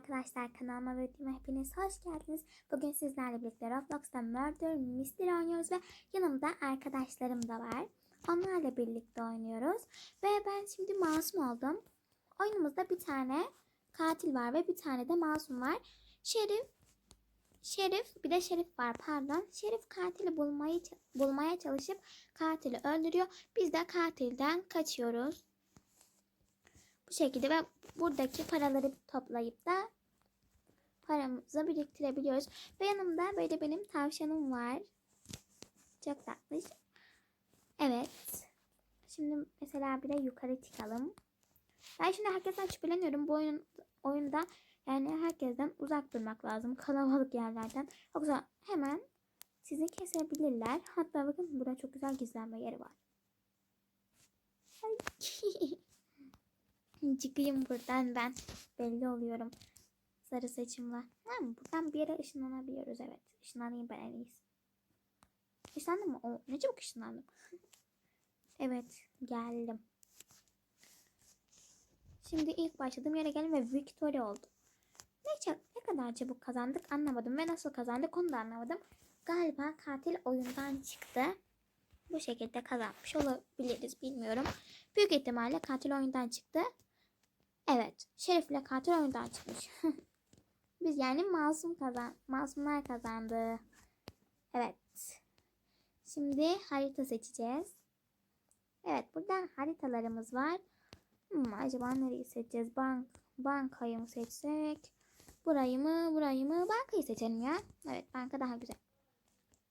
arkadaşlar kanalıma ve videoma hepiniz hoş geldiniz. Bugün sizlerle birlikte Roblox'ta Murder Mystery oynuyoruz ve yanımda arkadaşlarım da var. Onlarla birlikte oynuyoruz. Ve ben şimdi masum oldum. Oyunumuzda bir tane katil var ve bir tane de masum var. Şerif Şerif bir de Şerif var pardon. Şerif katili bulmayı bulmaya çalışıp katili öldürüyor. Biz de katilden kaçıyoruz. Bu şekilde ve buradaki paraları toplayıp da paramızı biriktirebiliyoruz. Ve yanımda böyle benim tavşanım var. Çok tatlış. Evet. Şimdi mesela bir de yukarı çıkalım. Ben şimdi herkesten şüpheleniyorum. Bu oyun, oyunda yani herkesten uzak durmak lazım. Kalabalık yerlerden. Yoksa hemen sizi kesebilirler. Hatta bakın burada çok güzel gizlenme yeri var. Ay. Çıkayım buradan ben. Belli oluyorum. Sarı saçımla. Ha, buradan bir yere ışınlanabiliyoruz. Evet. Işınlanayım ben en iyisi. Işınlandım mı? Oo, ne çabuk ışınlandım. evet. Geldim. Şimdi ilk başladığım yere geldim ve Victoria oldu. Ne, ne kadar çabuk kazandık anlamadım ve nasıl kazandık onu da anlamadım. Galiba katil oyundan çıktı. Bu şekilde kazanmış olabiliriz bilmiyorum. Büyük ihtimalle katil oyundan çıktı. Evet. Şerif'le katil oyundan çıkmış. Biz yani masum kazan masumlar kazandı. Evet. Şimdi harita seçeceğiz. Evet, burada haritalarımız var. Hmm, acaba nereyi seçeceğiz? Bank bankayı mı seçsek? Burayı mı, burayı mı? Bankayı seçelim ya. Evet, banka daha güzel.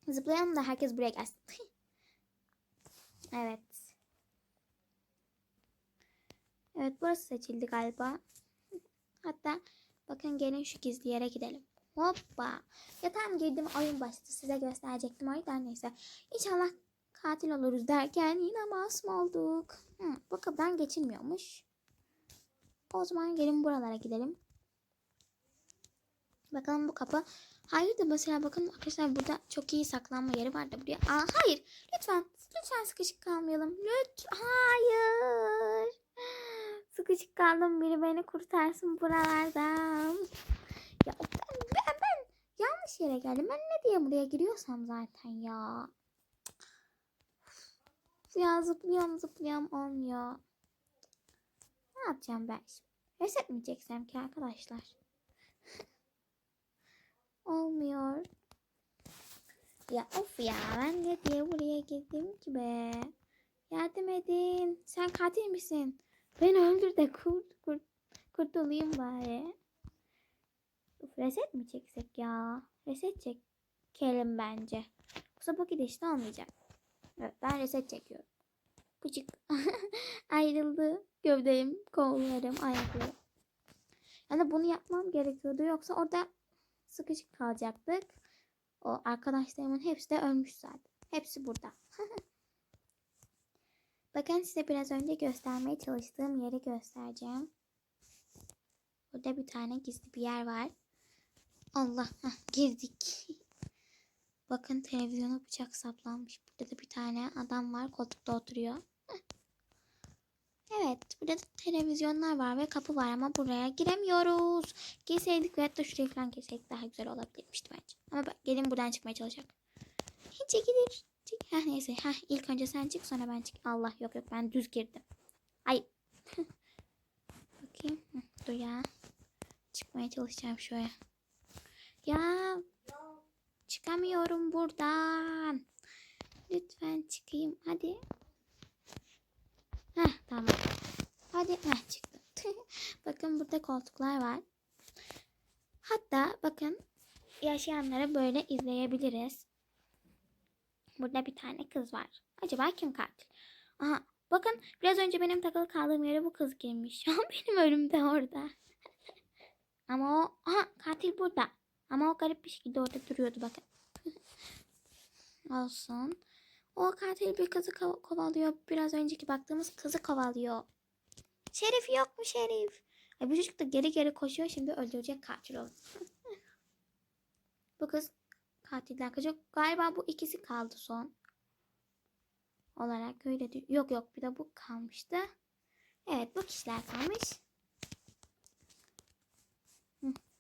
Zıplayalım da herkes buraya gelsin. evet. Evet burası seçildi galiba. Hatta bakın gelin şu gizli yere gidelim. Hoppa. Ya tamam girdim oyun başladı. Size gösterecektim o yüzden neyse. İnşallah katil oluruz derken yine masum olduk. Hı, bu kapıdan geçilmiyormuş. O zaman gelin buralara gidelim. Bakalım bu kapı. Hayır da mesela bakın arkadaşlar burada çok iyi saklanma yeri vardı buraya. Aa, hayır lütfen lütfen sıkışık kalmayalım. Lütfen hayır. Sıkışık kaldım biri beni kurtarsın buralardan. Ya ben, ben, ben yanlış yere geldim. Ben ne diye buraya giriyorsam zaten ya. Ya zıplıyorum zıplıyorum olmuyor. Ne yapacağım ben şimdi? Reset mi çeksem ki arkadaşlar? Olmuyor. Ya of ya ben ne diye buraya girdim ki be. Yardım edin. Sen katil misin? Beni öldür de kurt, kurt, kurtulayım bari. Uf, reset mi çeksek ya? Reset çekelim bence. Yoksa bu gidişte olmayacak. Evet ben reset çekiyorum. Bıcık. Ayrıldı. Gövdem, kollarım, ayaklarım. Yani bunu yapmam gerekiyordu. Yoksa orada sıkışık kalacaktık. O arkadaşlarımın hepsi de ölmüş zaten. Hepsi burada. Bakın size biraz önce göstermeye çalıştığım yeri göstereceğim. Burada bir tane gizli bir yer var. Allah girdik. Bakın televizyona bıçak saplanmış. Burada da bir tane adam var koltukta oturuyor. Evet burada da televizyonlar var ve kapı var ama buraya giremiyoruz. Girseydik ve hatta şuraya falan girseydik daha güzel olabilirmişti bence. Ama bak, gelin buradan çıkmaya çalışacak. Hiç çekilir. Çık. Heh, neyse. Heh, ilk önce sen çık sonra ben çık. Allah yok yok ben düz girdim. Ay. Bakayım. Dur ya. Çıkmaya çalışacağım şuraya. Ya. Çıkamıyorum buradan. Lütfen çıkayım. Hadi. Heh tamam. Hadi. Heh çıktım. bakın burada koltuklar var. Hatta bakın yaşayanları böyle izleyebiliriz. Burada bir tane kız var. Acaba kim katil? Aha bakın biraz önce benim takılı kaldığım yere bu kız girmiş. Şu an benim ölüm de orada. Ama o aha katil burada. Ama o garip bir şekilde orada duruyordu bakın. Olsun. O katil bir kızı ko- kovalıyor. Biraz önceki baktığımız kızı kovalıyor. Şerif yok mu Şerif? Ay bu çocuk da geri geri koşuyor. Şimdi öldürecek katil oldu. bu kız katilden kaçıyor. Galiba bu ikisi kaldı son. Olarak öyle. Yok yok bir de bu kalmıştı. Evet bu kişiler kalmış.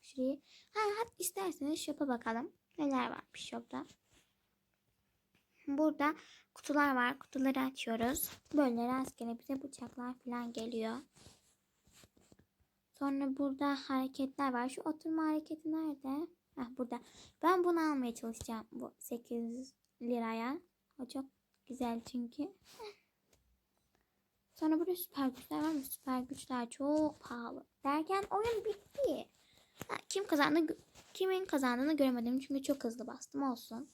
Şurayı. Ha, hadi isterseniz shop'a bakalım. Neler varmış shop'ta. Burada kutular var. Kutuları açıyoruz. Böyle rastgele bize bıçaklar falan geliyor. Sonra burada hareketler var. Şu oturma hareketi nerede? Heh, burada. Ben bunu almaya çalışacağım. Bu 800 liraya. O çok güzel çünkü. Sonra burada süper güçler var mı? Süper güçler çok pahalı. Derken oyun bitti. Ha, kim kazandı? Kimin kazandığını göremedim çünkü çok hızlı bastım olsun.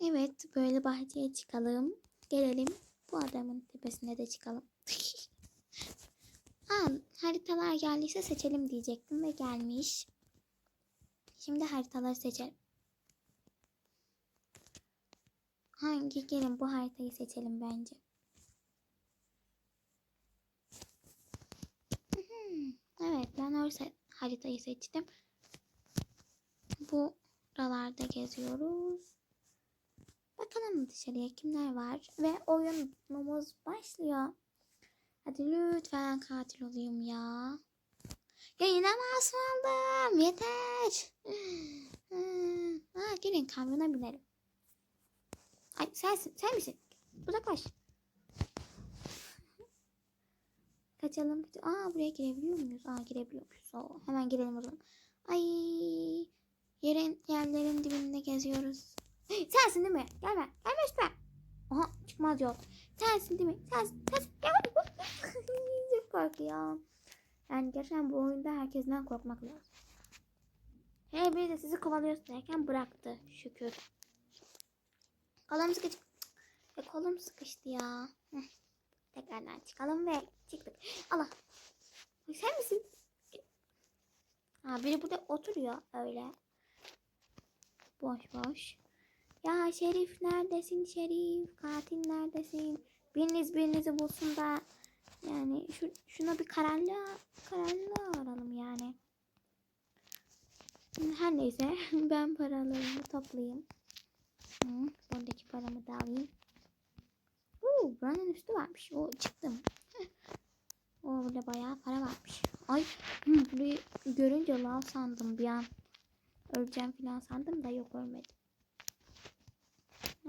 Evet böyle bahçeye çıkalım. Gelelim bu adamın tepesine de çıkalım. Aa, haritalar geldiyse seçelim diyecektim ve gelmiş. Şimdi haritaları seçelim. Hangi gelin bu haritayı seçelim bence. Evet ben orası haritayı seçtim. Buralarda geziyoruz. Bakalım dışarıya kimler var ve oyunumuz başlıyor. Hadi lütfen katil olayım ya. Ya yine masum oldum. Yeter. Ha, gelin kamyona binelim. Ay sensin. Sen misin? Uzaklaş. Kaçalım. kaç- Aa buraya girebiliyor muyuz? Aa girebiliyormuşuz. Oo, hemen girelim o zaman. Ay yerin yerlerin dibinde geziyoruz. Sensin değil mi? Gelme. Gelme üstüme. Aha çıkmaz yol. Sensin değil mi? Sensin. Sensin. Gel. Çok korkuyorum. Yani gerçekten bu oyunda herkesten korkmak lazım. Hele biri de sizi kovalıyorsun derken bıraktı. Şükür. Kolum sıkıştı. Ya kolum sıkıştı ya. Tekrardan çıkalım ve çıktık. Allah. Sen misin? Ha, biri burada oturuyor öyle. Boş boş. Ya Şerif neredesin Şerif? Katil neredesin? Biriniz birinizi bulsun da yani şu, şuna bir kararlı kararlı aralım yani. Her neyse ben paralarımı toplayayım. Hı, buradaki paramı da alayım. Oo, buranın üstü varmış. O çıktım. O burada bayağı para varmış. Ay burayı görünce lav sandım bir an. Öleceğim falan sandım da yok ölmedim.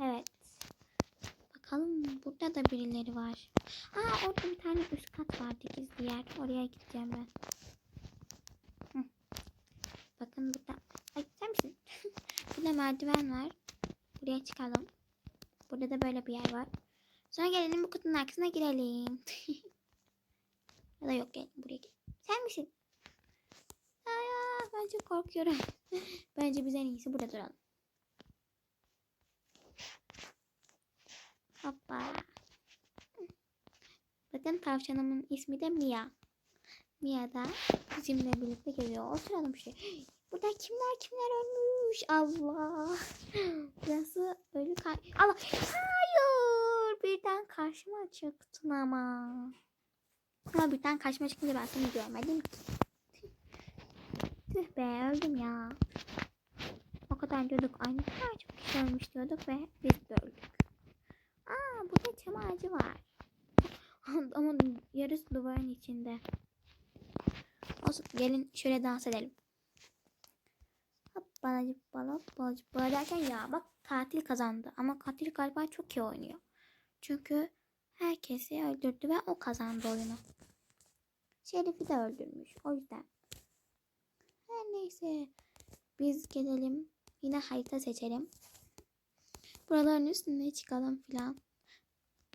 Evet. Bakalım burada da birileri var. Aa orada bir tane üst kat vardı gizli yer. Oraya gideceğim ben. Hı. Bakın burada. Ay sen misin? burada merdiven var. Buraya çıkalım. Burada da böyle bir yer var. Sonra gelelim bu kutunun arkasına girelim. ya da yok gelin buraya gel. Sen misin? Aa, ben çok korkuyorum. Bence biz en iyisi burada duralım. Hoppa. Bakın tavşanımın ismi de Mia. Mia da bizimle birlikte geliyor. Oturalım şey. Burada kimler kimler ölmüş. Allah. Burası ölü kay... Allah. Hayır. Birden karşıma çıktın ama. Ama birden karşıma çıkınca ben seni görmedim ki. Tüh be öldüm ya. O kadar diyorduk. Ay ne kadar çok kişi ölmüş diyorduk ve biz de öldük. Burada çam ağacı var. Ama yarısı duvarın içinde. Olsun gelin şöyle dans edelim. Hop balacık bala balacık bala derken ya bak katil kazandı. Ama katil galiba çok iyi oynuyor. Çünkü herkesi öldürdü ve o kazandı oyunu. Şerif'i de öldürmüş. O yüzden. Her neyse. Biz gelelim. Yine harita seçelim. Buraların üstüne çıkalım filan.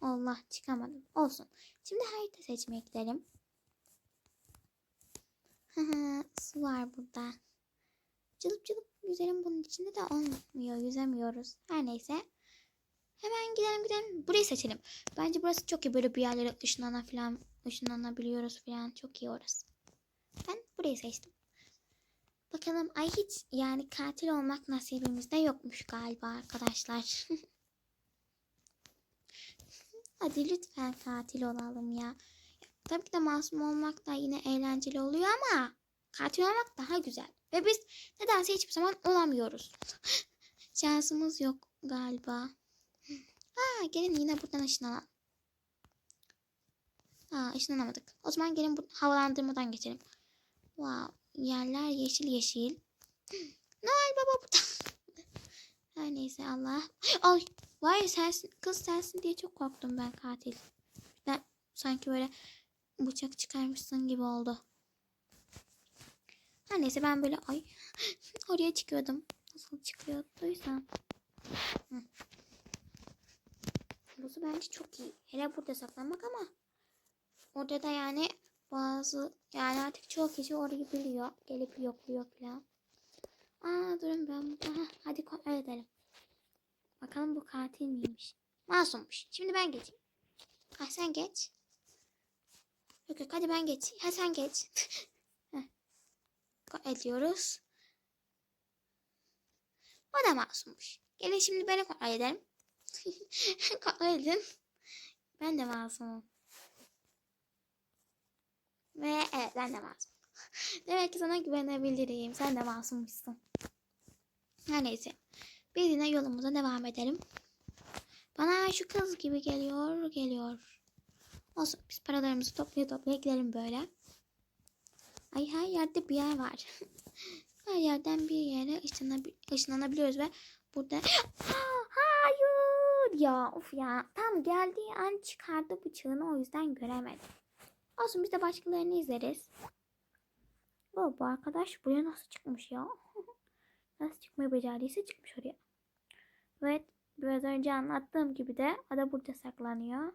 Allah çıkamadım. Olsun. Şimdi harita seçmeye gidelim. Su var burada. Cılıp cılıp yüzelim bunun içinde de olmuyor. Yüzemiyoruz. Her neyse. Hemen gidelim gidelim. Burayı seçelim. Bence burası çok iyi. Böyle bir yerlere ışınlana falan, ışınlanabiliyoruz falan. Çok iyi orası. Ben burayı seçtim. Bakalım ay hiç yani katil olmak nasibimizde yokmuş galiba arkadaşlar. Hadi lütfen katil olalım ya. Tabii ki de masum olmak da yine eğlenceli oluyor ama katil olmak daha güzel. Ve biz nedense hiçbir zaman olamıyoruz. Şansımız yok galiba. Ha, gelin yine buradan ışınlanalım. Ha, ışınlanamadık. O zaman gelin bu havalandırmadan geçelim. Wow. Yerler yeşil yeşil. Noel Baba burada. Her neyse Allah. Ay. Vay sensin, kız sensin diye çok korktum ben katil. Ben sanki böyle bıçak çıkarmışsın gibi oldu. Her neyse ben böyle ay oraya çıkıyordum. Nasıl çıkıyorduysam. Burası bence çok iyi. Hele burada saklanmak ama orada da yani bazı yani artık çoğu kişi orayı biliyor. Gelip yokluyor falan. Aa durun ben burada. Hadi kontrol edelim. Bakalım bu katil miymiş? Masummuş. Şimdi ben geçeyim. Ha sen geç. Yok yok hadi ben geç. Ha sen geç. Ediyoruz. O da masummuş. Gelin şimdi beni kontrol edelim. kontrol edin. Ben de masumum. Ve evet ben de masum. Demek ki sana güvenebilirim. Sen de masummuşsun. Her neyse. Biz yine yolumuza devam edelim. Bana şu kız gibi geliyor, geliyor. Olsun biz paralarımızı toplaya toplaya gidelim böyle. Ay her yerde bir yer var. her yerden bir yere ışınlanabiliyoruz ve burada... Hayır ya of ya. Tam geldiği an çıkardı bıçağını o yüzden göremedim. Olsun biz de başkalarını izleriz. O, bu arkadaş buraya nasıl çıkmış ya? Nasıl çıkmayı becerdiyse çıkmış oraya. Evet biraz önce anlattığım gibi de ada burada saklanıyor.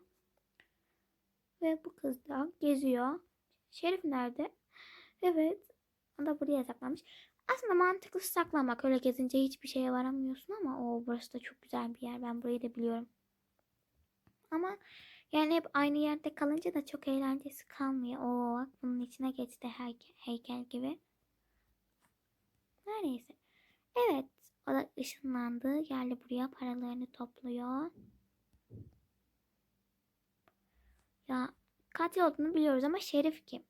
Ve bu kız da geziyor. Şerif nerede? Evet. Ada buraya saklanmış. Aslında mantıklı saklanmak. Öyle gezince hiçbir şeye varamıyorsun ama o burası da çok güzel bir yer. Ben burayı da biliyorum. Ama yani hep aynı yerde kalınca da çok eğlencesi kalmıyor. Oo bak bunun içine geçti heykel, heykel gibi. Her. Evet. O da ışınlandı. Geldi buraya paralarını topluyor. Ya katil olduğunu biliyoruz ama şerif kim?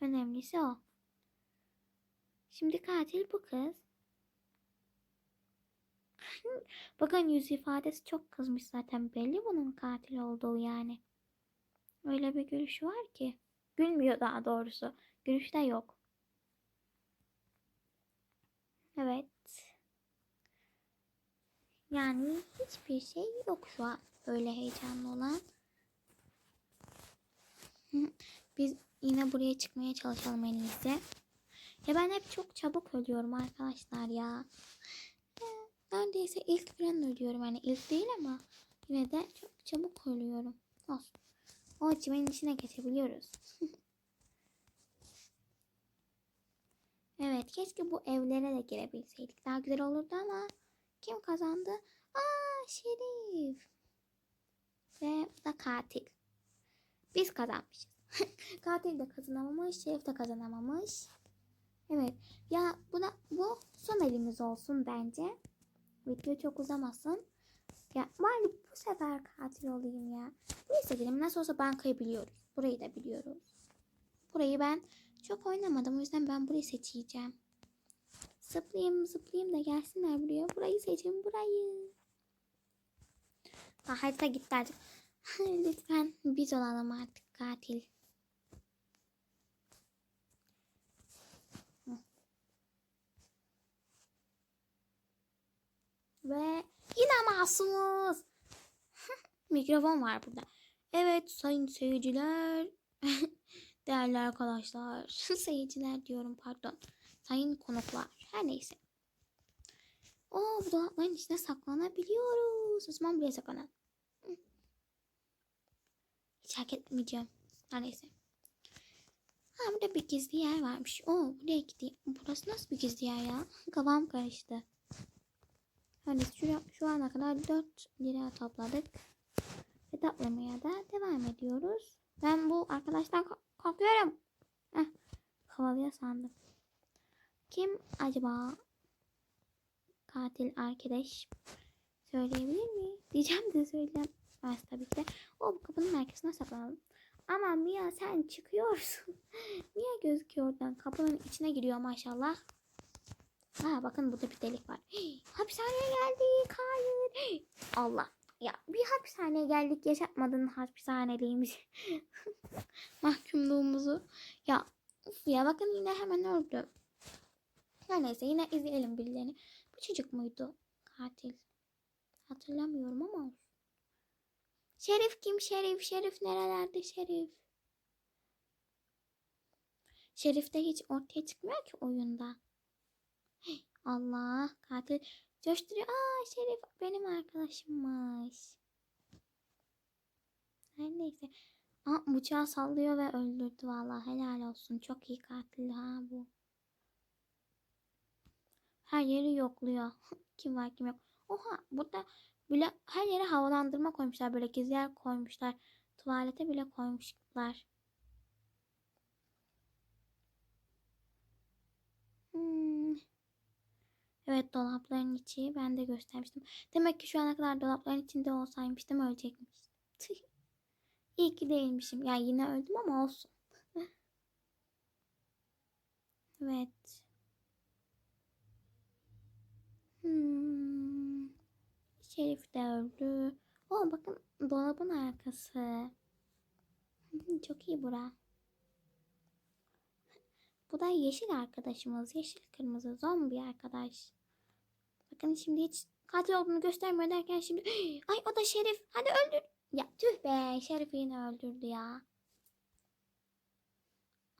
Önemlisi o. Şimdi katil bu kız. Bakın yüz ifadesi çok kızmış zaten belli bunun katil olduğu yani. Öyle bir gülüşü var ki. Gülmüyor daha doğrusu. Gülüş de yok. Evet. Yani hiçbir şey yok şu an. Öyle heyecanlı olan. Biz yine buraya çıkmaya çalışalım en iyisi. Ya ben hep çok çabuk ölüyorum arkadaşlar ya. Neredeyse ilk falan ölüyorum. Yani ilk değil ama yine de çok çabuk ölüyorum. Olsun. O çimenin içine geçebiliyoruz. evet keşke bu evlere de girebilseydik. Daha güzel olurdu ama kim kazandı? Aa Şerif. Ve bu da katil. Biz kazanmışız. katil de kazanamamış. Şerif de kazanamamış. Evet. Ya buna bu son elimiz olsun bence. Video çok uzamasın. Ya bari bu sefer katil olayım ya. Neyse gidelim. Nasıl olsa bankayı biliyoruz. Burayı da biliyoruz. Burayı ben çok oynamadım. O yüzden ben burayı seçeceğim. Zıplayayım zıplayayım da gelsinler buraya. Burayı seçin burayı. Ha, harita gitti artık. Lütfen biz olalım artık katil. Ve yine masumuz. Mikrofon var burada. Evet sayın seyirciler. Değerli arkadaşlar. seyirciler diyorum pardon. Sayın konuklar. Her neyse. Bu dolapların içine saklanabiliyoruz. O zaman buraya saklanalım. Hiç hak etmeyeceğim. Her neyse. Ha burada bir gizli yer varmış. Oo buraya gideyim. Burası nasıl bir gizli yer ya? Kafam karıştı. Hani şu, şu ana kadar 4 lira topladık. Ve toplamaya da devam ediyoruz. Ben bu arkadaştan korkuyorum. Heh, havalıyor sandım. Kim acaba? Katil arkadaş. Söyleyebilir mi? Diyeceğim de söylemez tabii ki de. O bu kapının arkasına saklanalım. Ama Mia sen çıkıyorsun. Mia gözüküyor oradan. Kapının içine giriyor maşallah. Ha bakın burada bir delik var. Hapishaneye geldik. Hayır. Allah. Ya bir hapishaneye geldik yaşatmadın hapishaneliğimizi. Mahkumluğumuzu. Ya ya bakın yine hemen öldü. Her neyse yine izleyelim birilerini. Bu çocuk muydu katil? Hatırlamıyorum ama. Şerif kim? Şerif. Şerif nerelerde Şerif? Şerif de hiç ortaya çıkmıyor ki oyunda. Allah katil coşturuyor. Aa Şerif benim arkadaşımmış. Her neyse. Aa, bıçağı sallıyor ve öldürdü vallahi helal olsun. Çok iyi katil ha bu. Her yeri yokluyor. kim var kim yok. Oha burada bile her yere havalandırma koymuşlar. Böyle gizli yer koymuşlar. Tuvalete bile koymuşlar. Hmm. Evet dolapların içi ben de göstermiştim. Demek ki şu ana kadar dolapların içinde olsaymıştım ölecekmiştim. Tüh. İyi ki değilmişim. Ya yine öldüm ama olsun. evet. Hmm. Şerif de öldü. Oo bakın dolabın arkası. Çok iyi bura. Bu da yeşil arkadaşımız. Yeşil kırmızı zombi arkadaş. Bakın şimdi hiç katil olduğunu göstermiyor derken şimdi ay o da Şerif. Hadi öldür. Ya tüh be Şerif yine öldürdü ya.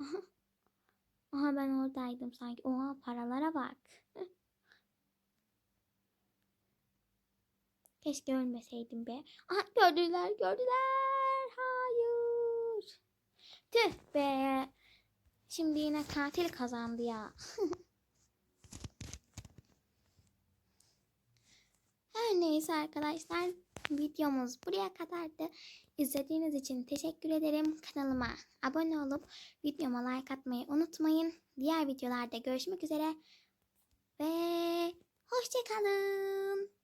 Aha. Aha ben oradaydım sanki. Oha paralara bak. Keşke ölmeseydim be. Aha gördüler gördüler. Hayır. Tüh be. Şimdi yine katil kazandı ya. Her neyse arkadaşlar videomuz buraya kadardı. İzlediğiniz için teşekkür ederim. Kanalıma abone olup videoma like atmayı unutmayın. Diğer videolarda görüşmek üzere ve hoşçakalın.